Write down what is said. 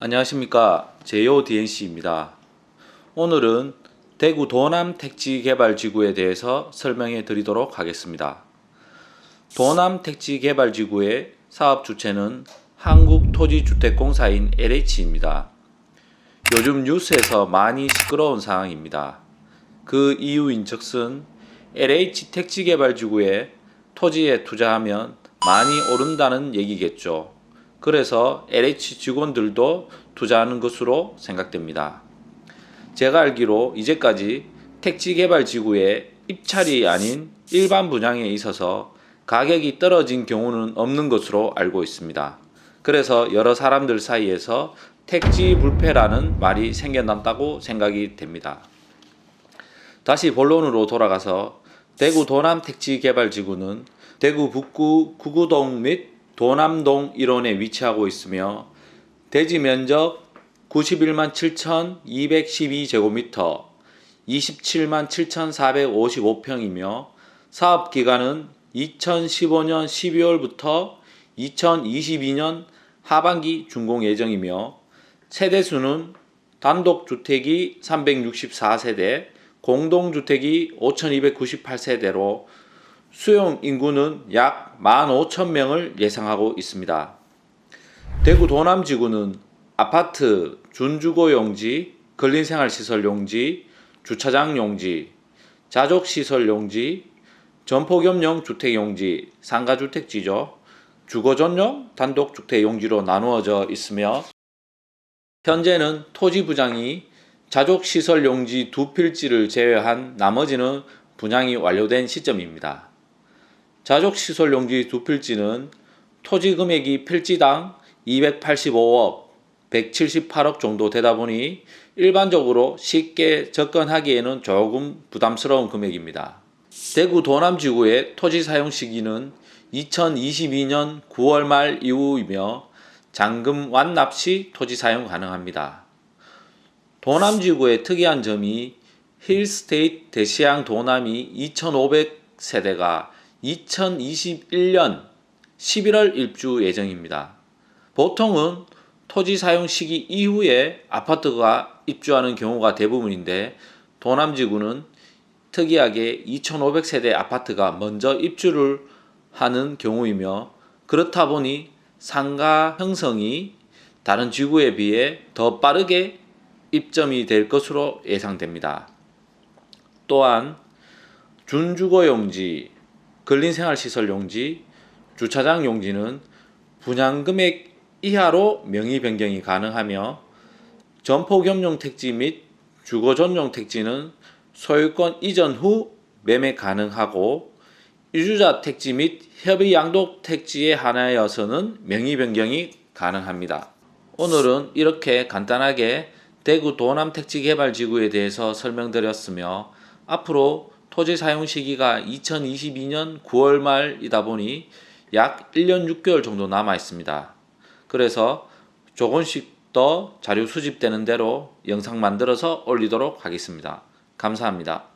안녕하십니까 제요 DNC입니다. 오늘은 대구 도남 택지 개발 지구에 대해서 설명해 드리도록 하겠습니다. 도남 택지 개발 지구의 사업 주체는 한국토지주택공사인 LH입니다. 요즘 뉴스에서 많이 시끄러운 상황입니다. 그 이유인즉슨 LH 택지 개발 지구에 토지에 투자하면 많이 오른다는 얘기겠죠. 그래서 LH 직원들도 투자하는 것으로 생각됩니다. 제가 알기로 이제까지 택지 개발 지구의 입찰이 아닌 일반 분양에 있어서 가격이 떨어진 경우는 없는 것으로 알고 있습니다. 그래서 여러 사람들 사이에서 택지 불패라는 말이 생겨났다고 생각이 됩니다. 다시 본론으로 돌아가서 대구 도남 택지 개발 지구는 대구 북구 구구동 및 도남동 일원에 위치하고 있으며 대지 면적 91만 7,212제곱미터 27만 7,455평이며 사업 기간은 2015년 12월부터 2022년 하반기 준공 예정이며 세대 수는 단독 주택이 364세대, 공동 주택이 5,298세대로 수용 인구는 약 15,000명을 예상하고 있습니다. 대구 도남지구는 아파트, 준주거 용지, 근린생활시설 용지, 주차장 용지, 자족시설 용지, 전포겸용 주택 용지, 상가주택지죠. 주거 전용 단독 주택 용지로 나누어져 있으며 현재는 토지 부장이 자족시설 용지 두 필지를 제외한 나머지는 분양이 완료된 시점입니다. 자족시설 용지 두 필지는 토지 금액이 필지당 285억, 178억 정도 되다 보니 일반적으로 쉽게 접근하기에는 조금 부담스러운 금액입니다. 대구 도남지구의 토지 사용 시기는 2022년 9월 말 이후이며 잔금 완납 시 토지 사용 가능합니다. 도남지구의 특이한 점이 힐스테이트 대시양 도남이 2,500세대가 2021년 11월 입주 예정입니다. 보통은 토지 사용 시기 이후에 아파트가 입주하는 경우가 대부분인데 도남지구는 특이하게 2,500세대 아파트가 먼저 입주를 하는 경우이며 그렇다 보니 상가 형성이 다른 지구에 비해 더 빠르게 입점이 될 것으로 예상됩니다. 또한 준주거 용지, 근린생활시설 용지, 주차장 용지는 분양 금액 이하로 명의 변경이 가능하며 점포겸용 택지 및 주거 전용 택지는 소유권 이전 후 매매 가능하고 유주자 택지 및 협의 양독 택지에 한하여서는 명의 변경이 가능합니다. 오늘은 이렇게 간단하게 대구 도남 택지 개발 지구에 대해서 설명드렸으며 앞으로 토지 사용 시기가 2022년 9월 말이다 보니 약 1년 6개월 정도 남아 있습니다. 그래서 조금씩 더 자료 수집되는 대로 영상 만들어서 올리도록 하겠습니다. 감사합니다.